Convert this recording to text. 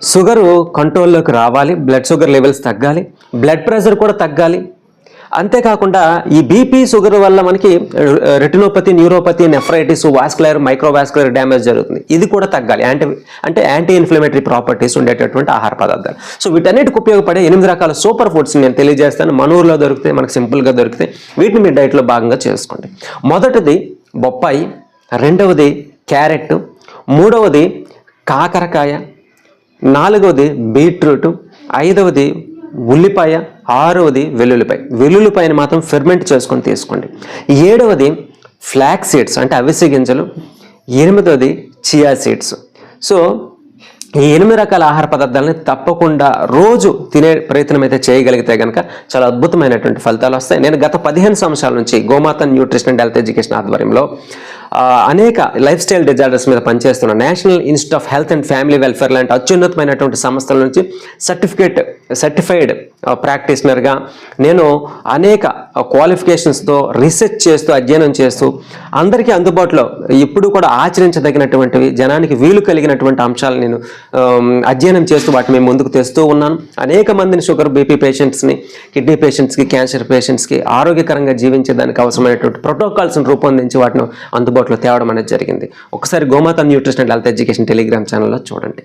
Sugar కంట్రోల్లోకి రావాలి blood sugar levels తగ్గాలి బ్లడ్ ప్రెషర్ కూడా తగ్గాలి. అంతేకాకుండా ఈ బీపీ షుగర్ వల్ల మనకి retinopathy neuropathy nephritis vascular microvascular damage జరుగుతుంది. ఇది కూడా తగ్గాలి. యాంటీ అంటే యాంటీ ఇన్ఫ్లమేటరీ ప్రాపర్టీస్ ఉండేటటువంటి ఆహార పదార్థాలు. సో వీటన్నిటికి ఉపయోగపడే ఎనిమిది రకాల సూపర్ ఫుడ్స్ నేను తెలియజేస్తాను. మన ఊర్లో దొరికితే మనకు సింపుల్గా దొరికితే వీటిని మీ డైట్లో భాగంగా చేసుకోండి. మొదటిది బొప్పాయి రెండవది క్యారెట్ మూడవది కాకరకాయ నాలుగవది బీట్రూట్ ఐదవది ఉల్లిపాయ ఆరవది వెల్లుల్లిపాయ. వెల్లుల్లిపాయని మాత్రం ఫెర్మెంట్ చేసుకొని తీసుకోండి. ఏడవది ఫ్లాక్ సీడ్స్ అంటే అవిసె గింజలు. ఎనిమిదవది చియా సీడ్స్. సో ఈ ఎనిమిది రకాల ఆహార పదార్థాలని తప్పకుండా రోజు తినే ప్రయత్నం అయితే చేయగలిగితే కనుక చాలా అద్భుతమైనటువంటి ఫలితాలు వస్తాయి. నేను గత పదిహేను సంవత్సరాల నుంచి గోమాత న్యూట్రిషన్ అండ్ హెల్త్ ఎడ్యుకేషన్ ఆధ్వర్యంలో అనేక లైఫ్ స్టైల్ డిజార్డర్స్ మీద పనిచేస్తున్న national institute of health and family welfare లాంటి అత్యున్నతమైనటువంటి సంస్థల నుంచి సర్టిఫికేట్ సర్టిఫైడ్ ప్రాక్టీషనర్గా నేను అనేక క్వాలిఫికేషన్స్తో రీసెర్చ్ చేస్తూ అధ్యయనం చేస్తూ అందరికీ అందుబాటులో ఇప్పుడు కూడా ఆచరించదగినటువంటివి జనానికి వీలు కలిగినటువంటి అంశాలు నేను అధ్యయనం చేస్తూ వాటిని మేము ముందుకు తెస్తూ ఉన్నాను. అనేక మందిని షుగర్ బీపీ పేషెంట్స్ని కిడ్నీ పేషెంట్స్కి క్యాన్సర్ పేషెంట్స్కి ఆరోగ్యకరంగా జీవించేదానికి అవసరమైనటువంటి ప్రోటోకాల్స్ని రూపొందించి వాటిని అందుబాటులో తేవడం అనేది జరిగింది. ఒకసారి గోమాత న్యూట్రిషనల్ హెల్త్ ఎడ్యుకేషన్ టెలిగ్రామ్ ఛానల్లో చూడండి.